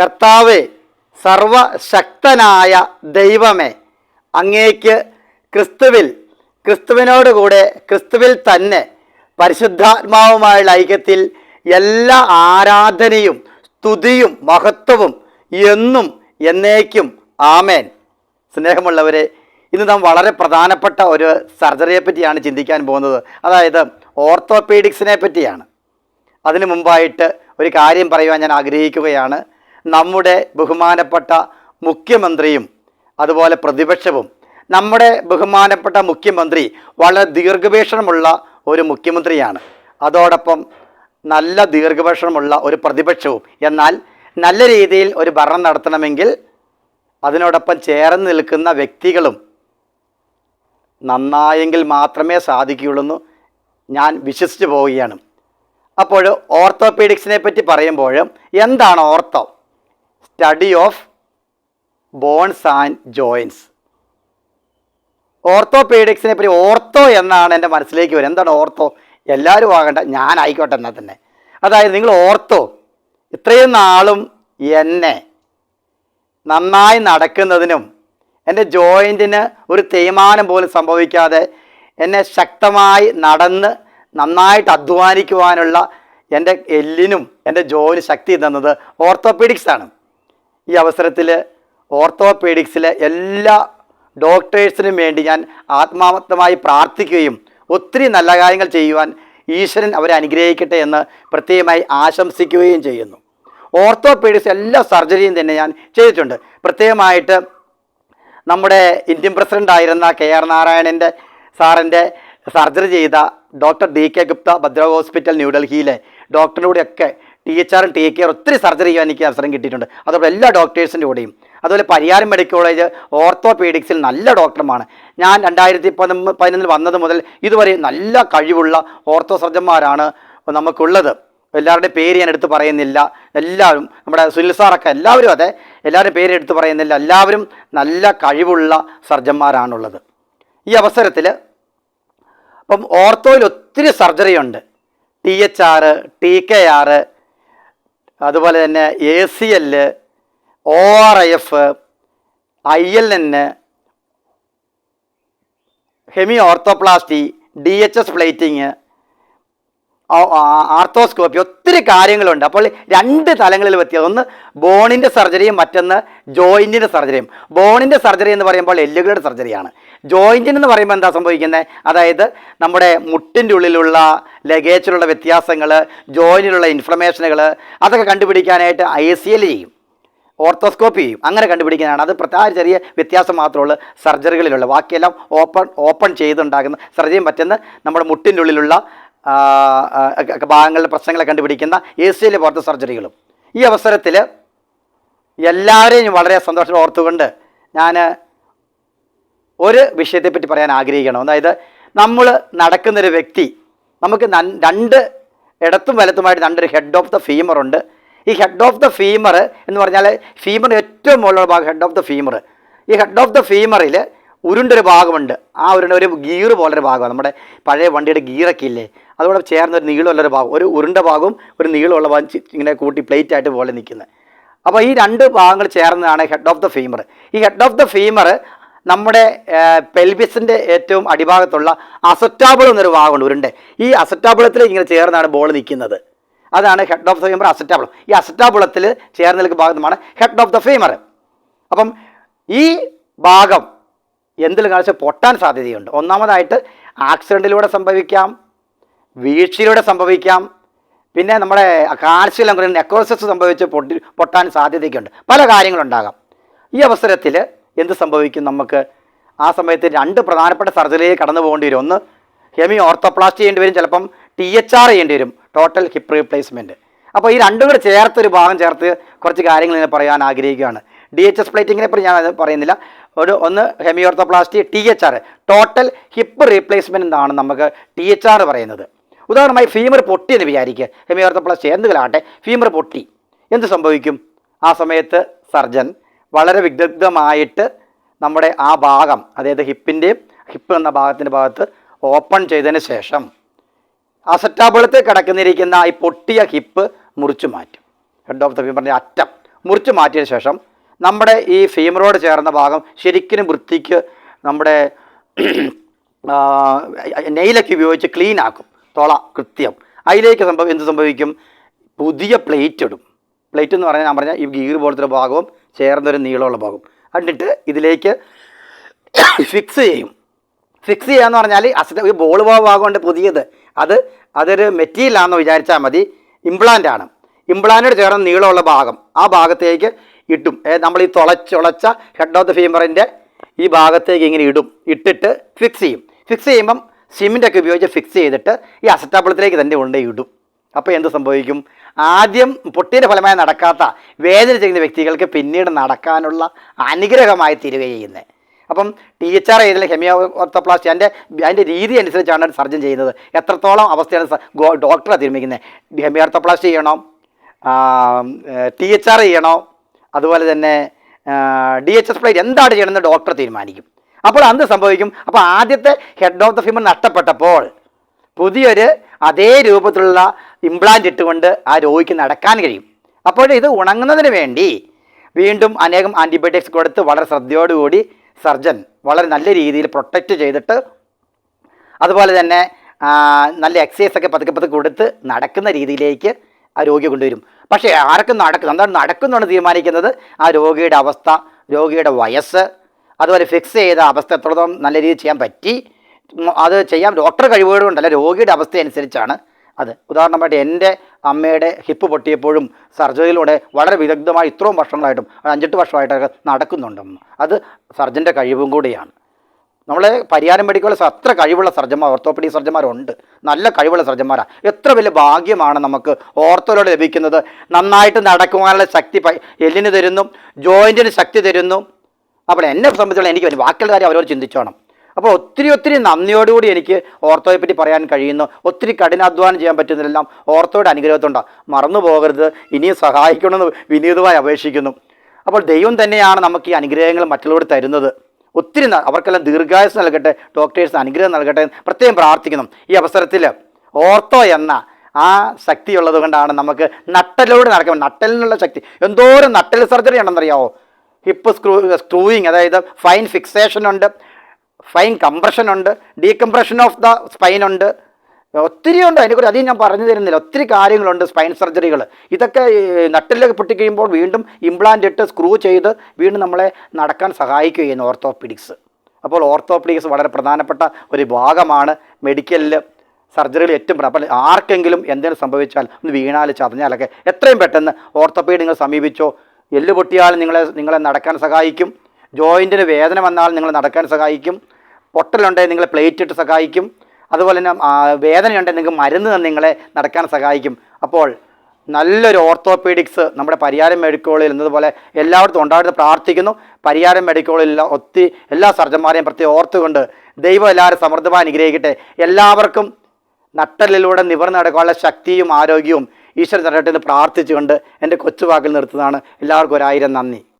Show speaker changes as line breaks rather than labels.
കർത്താവെ സർവശക്തനായ ദൈവമേ അങ്ങേക്ക് ക്രിസ്തുവിൽ ക്രിസ്തുവിനോടുകൂടെ ക്രിസ്തുവിൽ തന്നെ പരിശുദ്ധാത്മാവുമായുള്ള ഐക്യത്തിൽ എല്ലാ ആരാധനയും സ്തുതിയും മഹത്വവും എന്നും എന്നേക്കും ആമേൻ. സ്നേഹമുള്ളവരെ ഇന്ന് നാം വളരെ പ്രധാനപ്പെട്ട ഒരു സർജറിയെ പറ്റിയാണ് ചിന്തിക്കാൻ പോകുന്നത്. അതായത് ഓർത്തോപീഡിക്സിനെ പറ്റിയാണ്. അതിനു മുമ്പായിട്ട് ഒരു കാര്യം പറയുവാൻ ഞാൻ ആഗ്രഹിക്കുകയാണ്. നമ്മുടെ ബഹുമാനപ്പെട്ട മുഖ്യമന്ത്രിയും അതുപോലെ പ്രതിപക്ഷവും നമ്മുടെ ബഹുമാനപ്പെട്ട മുഖ്യമന്ത്രി വളരെ ദീർഘവീക്ഷണമുള്ള ഒരു മുഖ്യമന്ത്രിയാണ്. അതോടൊപ്പം നല്ല ദീർഘവീക്ഷണമുള്ള ഒരു പ്രതിപക്ഷവും. എന്നാൽ നല്ല രീതിയിൽ ഒരു ഭരണം നടത്തണമെങ്കിൽ അതിനോടൊപ്പം ചേർന്ന് നിൽക്കുന്ന വ്യക്തികളും നന്നായെങ്കിൽ മാത്രമേ സാധിക്കുകയുള്ളൂ ഞാൻ വിശ്വസിച്ച് പോവുകയാണ്. അപ്പോൾ ഓർത്തോപീഡിക്സിനെ പറ്റി പറയുമ്പോൾ എന്താണ് ortho study of bones and joints ഓർത്തോപീഡിക്സിനെ പറ്റി ഓർത്തോ എന്നാണ് എന്റെ മനസ്സിലേക്ക് വരുന്നത്. എന്താണ് ഓർത്തോ? എല്ലാവരും ആകണ്ട ഞാൻ ആയിക്കോട്ടെ എന്നാൽ തന്നെ. അതായത് നിങ്ങൾ ഓർത്തോ ഇത്രയും നാളും എന്നെ നന്നായി നടക്കുന്നതിനും എന്റെ ജോയിന്റിന് ഒരു തേയ്മാനം പോലും സംഭവിക്കാതെ എന്നെ ശക്തമായി നടന്ന് നന്നായിട്ട് അധ്വാനിക്കുവാനുള്ള എന്റെ എല്ലിനും എന്റെ ജോയിന് ശക്തി തന്നത് ഓർത്തോപീഡിക്സ് ആണ്. ഈ അവസരത്തിൽ ഓർത്തോപീഡിക്സിലെ എല്ലാ ഡോക്ടേഴ്സിനും വേണ്ടി ഞാൻ ആത്മാർത്ഥമായി പ്രാർത്ഥിക്കുകയും ഒത്തിരി നല്ല കാര്യങ്ങൾ ചെയ്യുവാൻ ഈശ്വരൻ അവരെ അനുഗ്രഹിക്കട്ടെ എന്ന് പ്രത്യേകമായി ആശംസിക്കുകയും ചെയ്യുന്നു. ഓർത്തോപീഡിക്സ് എല്ലാ സർജറിയും തന്നെ ഞാൻ ചെയ്തിട്ടുണ്ട്. പ്രത്യേകമായിട്ട് നമ്മുടെ ഇന്ത്യൻ പ്രസിഡന്റ് ആയിരുന്ന കെ ആർ നാരായണന്റെ സാറിന്റെ സർജറി ചെയ്ത doctor D K Gupta Batra hospital ന്യൂഡൽഹിയിലെ ഡോക്ടറിലൂടെയൊക്കെ ടി എച്ച് ആറും ടി കെയർ ഒത്തിരി സർജറി ചെയ്യാൻ എനിക്ക് അവസരം കിട്ടിയിട്ടുണ്ട്. അതുപോലെ എല്ലാ ഡോക്ടേഴ്സിന്റെ കൂടെയും. അതുപോലെ പരിയാരം മെഡിക്കൽ കോളേജ് ഓർത്തോപീഡിക്സിൽ നല്ല ഡോക്ടർമാണ്. ഞാൻ രണ്ടായിരത്തി പതിനൊന്ന് വന്നത് മുതൽ ഇതുവരെ നല്ല കഴിവുള്ള ഓർത്തോ സർജന്മാരാണ് നമുക്കുള്ളത്. എല്ലാവരുടെയും പേര് ഞാൻ എടുത്ത് പറയുന്നില്ല. എല്ലാവരും നമ്മുടെ സുനിൽ സാറൊക്കെ എല്ലാവരും അതെ എല്ലാവരുടെയും പേര് എടുത്ത് പറയുന്നില്ല. എല്ലാവരും നല്ല കഴിവുള്ള സർജന്മാരാണുള്ളത്. ഈ അവസരത്തിൽ അപ്പം ഓർത്തോയിൽ ഒത്തിരി സർജറി ഉണ്ട് T H R T K R അതുപോലെ തന്നെ A C L O R F I L N hemi arthroplasty D H S plating arthroscopy ഒത്തിരി കാര്യങ്ങളുണ്ട്. അപ്പോൾ രണ്ട് തലങ്ങളിൽ വ്യത്യാസം ഒന്ന് ബോണിന്റെ സർജറിയും മറ്റൊന്ന് ജോയിന്റിന്റെ സർജറിയും. ബോണിന്റെ സർജറി എന്ന് പറയുമ്പോൾ എല്ലുകളുടെ സർജറിയാണ്. ജോയിന്റിന് എന്ന് പറയുമ്പോൾ എന്താ സംഭവിക്കുന്നത്? അതായത് നമ്മുടെ മുട്ടിന്റെ ഉള്ളിലുള്ള ലഗേജിലുള്ള വ്യത്യാസങ്ങൾ ജോയിനിലുള്ള ഇൻഫ്ലമേഷനുകൾ അതൊക്കെ കണ്ടുപിടിക്കാനായിട്ട് ഐ സി എൽ ചെയ്യും. ഓർത്തോസ്കോപ്പി ചെയ്യും. അങ്ങനെ കണ്ടുപിടിക്കാനാണ്. അത് പ്രത്യേക ചെറിയ വ്യത്യാസം മാത്രമുള്ള സർജറികളിലുള്ള. ബാക്കിയെല്ലാം ഓപ്പൺ ഓപ്പൺ ചെയ്തുണ്ടാകുന്ന സർജറിയും മറ്റൊന്ന് നമ്മുടെ മുട്ടിന്റെ ഉള്ളിലുള്ള ഭാഗങ്ങളിലെ പ്രശ്നങ്ങളെ കണ്ടുപിടിക്കുന്ന എ സി എല്ലിലെ പോലത്തെ സർജറികളും. ഈ അവസരത്തിൽ എല്ലാവരെയും വളരെ സന്തോഷം ഓർത്തുകൊണ്ട് ഞാൻ ഒരു വിഷയത്തെപ്പറ്റി പറയാൻ ആഗ്രഹിക്കണം. അതായത് നമ്മൾ നടക്കുന്നൊരു വ്യക്തി നമുക്ക് രണ്ട് ഇടത്തും വലത്തുമായിട്ട് രണ്ടൊരു ഹെഡ് ഓഫ് ദ ഫീമർ ഉണ്ട്. ഈ ഹെഡ് ഓഫ് ദ ഫീമർ എന്ന് പറഞ്ഞാൽ ഫീമർ ഏറ്റവും മുകളിലുള്ള ഭാഗം ഹെഡ് ഓഫ് ദ ഫീമർ ഈ ഹെഡ് ഓഫ് ദ ഫീമറിൽ ഉരുണ്ടൊരു ഭാഗമുണ്ട്. ആ ഉരുണ്ട ഒരു ഗീറ് പോലൊരു ഭാഗമാണ്. നമ്മുടെ പഴയ വണ്ടിയുടെ ഗീറൊക്കെ ഇല്ലേ? അതോടെ ചേർന്ന് ഒരു നീളമുള്ളൊരു ഭാഗം ഒരു ഉരുണ്ട ഭാഗവും ഒരു നീളമുള്ള ഭാഗം ഇങ്ങനെ കൂട്ടി പ്ലേറ്റ് ആയിട്ട് പോലെ നിൽക്കുന്നത്. അപ്പോൾ ഈ രണ്ട് ഭാഗങ്ങൾ ചേർന്നതാണ് ഹെഡ് ഓഫ് ദ ഫീമർ ഈ ഹെഡ് ഓഫ് ദ ഫീമർ നമ്മുടെ പെൽവിസിന്റെ ഏറ്റവും അടിഭാഗത്തുള്ള അസറ്റാബിൾ എന്നൊരു ഭാഗമുണ്ട് ഉരുണ്ട്. ഈ അസറ്റാബിളത്തിൽ ഇങ്ങനെ ചേർന്നാണ് ബോൾ നിൽക്കുന്നത്. അതാണ് head of the femur acetabulum ഈ അസറ്റാബിളത്തിൽ ചേർന്ന് നിൽക്കുന്ന ഭാഗമാണ് ഹെഡ് ഓഫ് ദ ഫീമർ അപ്പം ഈ ഭാഗം എന്തിൽ കാണിച്ച് പൊട്ടാൻ സാധ്യതയുണ്ട്. ഒന്നാമതായിട്ട് ആക്സിഡന്റിലൂടെ സംഭവിക്കാം വീഴ്ചയിലൂടെ സംഭവിക്കാം. പിന്നെ നമ്മുടെ കാർഷിക ലംഘനം നെക്രോസിസ് സംഭവിച്ച് പൊട്ടി പൊട്ടാൻ സാധ്യതയൊക്കെയുണ്ട് പല കാര്യങ്ങളുണ്ടാകാം. ഈ അവസരത്തിൽ എന്ത് സംഭവിക്കും നമുക്ക്? ആ സമയത്ത് രണ്ട് പ്രധാനപ്പെട്ട സർജറിയിൽ കടന്നു പോകേണ്ടി വരും. ഒന്ന് ഹെമി ഓർത്തോപ്ലാസ്റ്റി ചെയ്യേണ്ടി വരും. ചിലപ്പം ടി എച്ച് ആർ ചെയ്യേണ്ടി വരും. ടോട്ടൽ ഹിപ്പ് റീപ്ലേസ്മെന്റ് അപ്പോൾ ഈ രണ്ടും കൂടെ ചേർത്ത് ഒരു ഭാഗം ചേർത്ത് കുറച്ച് കാര്യങ്ങൾ ഞാൻ പറയാൻ ആഗ്രഹിക്കുകയാണ്. ഡി എച്ച് എസ് പ്ലേറ്റിങ്ങിനെ പറ്റി ഞാൻ പറയുന്നില്ല. ഒരു ഒന്ന് hemiarthroplasty T H R. Total hip replacement എന്നാണ് നമുക്ക് ടി എച്ച് ആർ പറയുന്നത്. ഉദാഹരണമായി ഫീമർ പൊട്ടി എന്ന് വിചാരിക്കുക. ഹെമിയോർത്ത പ്ലസ് എന്തുകളാട്ടെ ഫീമർ പൊട്ടി. എന്ത് സംഭവിക്കും? ആ സമയത്ത് സർജൻ വളരെ വിദഗ്ധമായിട്ട് നമ്മുടെ ആ ഭാഗം അതായത് ഹിപ്പിന്റെയും ഹിപ്പ് എന്ന ഭാഗത്തിന്റെ ഭാഗത്ത് ഓപ്പൺ ചെയ്തതിന് ശേഷം അസറ്റാബിളത്തിൽ കിടക്കുന്നിരിക്കുന്ന ഈ പൊട്ടിയ ഹിപ്പ് മുറിച്ചു മാറ്റും. ഹെഡ് ഓഫ് ദ ഫീമറിന്റെ അറ്റം മുറിച്ചു മാറ്റിയതിന് ശേഷം നമ്മുടെ ഈ ഫീമറോട് ചേർന്ന ഭാഗം ശരിക്കും വൃത്തിക്ക് നമ്മുടെ നെയിലൊക്കെ ഉപയോഗിച്ച് ക്ലീൻ ആക്കും. തുള കൃത്യം. അതിലേക്ക് സംഭവം എന്ത് സംഭവിക്കും? പുതിയ പ്ലേറ്റ് ഇടും. പ്ലേറ്റ് എന്ന് പറഞ്ഞാൽ ഞാൻ പറഞ്ഞാൽ ഈ ഗീർ പോലത്തെ ഭാഗവും ചേർന്നൊരു നീളമുള്ള ഭാഗവും. എന്നിട്ട് ഇതിലേക്ക് ഫിക്സ് ചെയ്യും. ഫിക്സ് ചെയ്യാന്ന് പറഞ്ഞാൽ അസറ്റ് ഒരു ബോൾ ഭാഗമുണ്ട് പുതിയത്. അത് അതൊരു മെറ്റീരിയലാണെന്ന് വിചാരിച്ചാൽ മതി. ഇംപ്ലാന്റ് ആണ്. ഇംപ്ലാന്റോട് ചേർന്ന നീളമുള്ള ഭാഗം. ആ ഭാഗത്തേക്ക് ഇട്ടും. നമ്മൾ ഈ തുളച്ചുളച്ച ഹെഡ് ഓഫ് ദ ഫീമറിന്റെ ഈ ഭാഗത്തേക്ക് ഇങ്ങനെ ഇടും. ഇട്ടിട്ട് ഫിക്സ് ചെയ്യും. ഫിക്സ് ചെയ്യുമ്പം സിമെന്റ് ഒക്കെ ഉപയോഗിച്ച് ഫിക്സ് ചെയ്തിട്ട് ഈ അസറ്റാപ്പിളത്തിലേക്ക് തന്നെ കൊണ്ട് ഇടും. അപ്പോൾ എന്ത് സംഭവിക്കും? ആദ്യം പൊട്ടിയുടെ ഫലമായി നടക്കാത്ത വേദന ചെയ്യുന്ന വ്യക്തികൾക്ക് പിന്നീട് നടക്കാനുള്ള അനുഗ്രഹമായി തീരുക ചെയ്യുന്നത്. അപ്പം ടി എച്ച് ആർ ചെയ്തില്ല ഹെമിയോ ഓർത്തോപ്ലാസ്റ്റി അതിന്റെ അതിന്റെ രീതി അനുസരിച്ചാണ് സർജൻ ചെയ്യുന്നത്. എത്രത്തോളം അവസ്ഥയാണ് ഡോക്ടറെ തീരുമാനിക്കുന്നത്? ഹെമിയോ ഓർത്തോപ്ലാസ്റ്റി ചെയ്യണോ ടി എച്ച് ആർ ചെയ്യണോ? അതുപോലെ തന്നെ ഡി എച്ച് എസ് പ്ലേറ്റ് എന്താണ് ചെയ്യണമെന്ന് ഡോക്ടർ തീരുമാനിക്കും. അപ്പോൾ അന്ന് സംഭവിക്കും. അപ്പോൾ ആദ്യത്തെ ഹെഡ് ഓഫ് ദ ഫിമർ നഷ്ടപ്പെട്ടപ്പോൾ പുതിയൊരു അതേ രൂപത്തിലുള്ള ഇംപ്ലാന്റ് ഇട്ടുകൊണ്ട് ആ രോഗിക്ക് നടക്കാൻ കഴിയും. അപ്പോൾ ഇത് ഉണങ്ങുന്നതിന് വേണ്ടി വീണ്ടും അനേകം ആന്റിബയോട്ടിക്സ് കൊടുത്ത് വളരെ ശ്രദ്ധയോടുകൂടി സർജൻ വളരെ നല്ല രീതിയിൽ പ്രൊട്ടക്റ്റ് ചെയ്തിട്ട് അതുപോലെ തന്നെ നല്ല എക്സസൈസ് ഒക്കെ പതുക്കെ പതുക്കെ കൊടുത്ത് നടക്കുന്ന രീതിയിലേക്ക് ആ രോഗിയെ കൊണ്ടുവരും. പക്ഷേ ആർക്കും നടക്കുന്നു എന്താണ് നടക്കുന്നുണ്ട് തീരുമാനിക്കുന്നത്. ആ രോഗിയുടെ അവസ്ഥ രോഗിയുടെ വയസ്സ് അതുപോലെ ഫിക്സ് ചെയ്ത അവസ്ഥ എത്രത്തോളം നല്ല രീതിയിൽ ചെയ്യാൻ പറ്റി അത് ചെയ്യാൻ ഡോക്ടർ കഴിവുകൊണ്ടല്ല രോഗിയുടെ അവസ്ഥ അനുസരിച്ചാണ് അത്. ഉദാഹരണമായിട്ട് എന്റെ അമ്മയുടെ ഹിപ്പ് പൊട്ടിയപ്പോഴും സർജറിയിലൂടെ വളരെ വിദഗ്ധമായി ഇത്രയും വർഷങ്ങളായിട്ടും അഞ്ചെട്ട് വർഷമായിട്ടൊക്കെ നടക്കുന്നുണ്ട്. അത് സർജന്റെ കഴിവും കൂടിയാണ്. നമ്മളെ പരിയാരം മെഡിക്കൽ അത്ര കഴിവുള്ള സർജന്മാർ ഓർത്തോപ്പഡി സർജന്മാരുണ്ട് നല്ല കഴിവുള്ള സർജന്മാരാണ് എത്ര വലിയ ഭാഗ്യമാണ് നമുക്ക് ഓർത്തോയിലൂടെ ലഭിക്കുന്നത്. നന്നായിട്ട് നടക്കുവാനുള്ള ശക്തി എല്ലിന് തരുന്നു ജോയിന്റിന് ശക്തി തരുന്നു അപ്പോൾ എന്നെ സംബന്ധിച്ചുള്ള എനിക്ക് വലിയ ബാക്കിയുള്ള കാര്യം അവരോട് ചിന്തിച്ചോണം. അപ്പോൾ ഒത്തിരി ഒത്തിരി നന്ദിയോടുകൂടി എനിക്ക് ഓർത്തോയെ പറ്റി പറയാൻ കഴിയുന്നു. ഒത്തിരി കഠിനാധ്വാനം ചെയ്യാൻ പറ്റുന്നതെല്ലാം ഓർത്തോയുടെ അനുഗ്രഹത്തുണ്ടാകും മറന്നു പോകരുത്. ഇനിയും സഹായിക്കണമെന്ന് വിനീതമായി അപേക്ഷിക്കുന്നു. അപ്പോൾ ദൈവം തന്നെയാണ് നമുക്ക് ഈ അനുഗ്രഹങ്ങൾ മറ്റുള്ളവർ തരുന്നത്. ഒത്തിരി അവർക്കെല്ലാം ദീർഘായുസ് നൽകട്ടെ ഡോക്ടേഴ്സ് അനുഗ്രഹം നൽകട്ടെ പ്രത്യേകം പ്രാർത്ഥിക്കുന്നു. ഈ അവസരത്തിൽ ഓർത്തോ എന്ന ആ ശക്തിയുള്ളത് കൊണ്ടാണ് നമുക്ക് നട്ടലോട് നടക്കുന്നത് നട്ടലിനുള്ള ശക്തി. എന്തോരം നട്ടൽ സർജറി ഉണ്ടെന്നറിയാവോ? ഹിപ്പ് സ്ക്രൂ സ്ക്രൂയിങ് അതായത് ഫൈൻ ഫിക്സേഷൻ ഉണ്ട് ഫൈൻ കംപ്രഷൻ ഉണ്ട് ഡീകംപ്രഷൻ ഓഫ് ദ സ്പൈൻ ഉണ്ട്. ഒത്തിരി ഉണ്ട് അതിനെക്കുറിച്ച് അധികം ഞാൻ പറഞ്ഞു തരുന്നില്ല. ഒത്തിരി കാര്യങ്ങളുണ്ട് സ്പൈൻ സർജറികൾ ഇതൊക്കെ നട്ടിലൊക്കെ പൊട്ടിക്കഴിയുമ്പോൾ വീണ്ടും ഇംപ്ലാന്റ് ഇട്ട് സ്ക്രൂ ചെയ്ത് വീണ്ടും നമ്മളെ നടക്കാൻ സഹായിക്കുകയാണ് ഓർത്തോപീഡിക്സ് അപ്പോൾ ഓർത്തോപീഡിക്സ് വളരെ പ്രധാനപ്പെട്ട ഒരു ഭാഗമാണ് മെഡിക്കലിൽ സർജറികൾ ഏറ്റവും പ്രധാന. ആർക്കെങ്കിലും എന്തെങ്കിലും സംഭവിച്ചാൽ ഒന്ന് വീണാൽ ചതഞ്ഞാലൊക്കെ എത്രയും പെട്ടെന്ന് ഓർത്തോപീഡ് നിങ്ങൾ സമീപിച്ചോ എല്ല് പൊട്ടിയാൽ നിങ്ങളെ നിങ്ങളെ നടക്കാൻ സഹായിക്കും. ജോയിന്റിന് വേദന വന്നാൽ നിങ്ങളെ നടക്കാൻ സഹായിക്കും. പൊട്ടലുണ്ടെങ്കിൽ നിങ്ങളെ പ്ലേറ്റ് ഇട്ട് സഹായിക്കും. അതുപോലെ തന്നെ വേദനയുണ്ടെങ്കിൽ നിങ്ങൾക്ക് മരുന്ന് തന്നെ നിങ്ങളെ നടക്കാൻ സഹായിക്കും. അപ്പോൾ നല്ലൊരു ഓർത്തോപീഡിക്സ് നമ്മുടെ പരിയാരം മെഡിക്കോളിൽ എന്നതുപോലെ എല്ലായിടത്തും ഉണ്ടായിരുന്നു പ്രാർത്ഥിക്കുന്നു. പരിയാരം മെഡിക്കോളിൽ ഒത്തി ഒത്തിരി എല്ലാ സർജന്മാരെയും പ്രത്യേകം ഓർത്തുകൊണ്ട് ദൈവം എല്ലാവരും സമൃദ്ധമായി അനുഗ്രഹിക്കട്ടെ. എല്ലാവർക്കും നട്ടലിലൂടെ നിവർന്ന് നടക്കാനുള്ള ശക്തിയും ആരോഗ്യവും ഈശ്വരൻ തരട്ടെ എന്ന് പ്രാർത്ഥിച്ചുകൊണ്ട് എന്റെ കൊച്ചുവാക്കിൽ നിർത്തുന്നതാണ്. എല്ലാവർക്കും ഒരായിരം നന്ദി.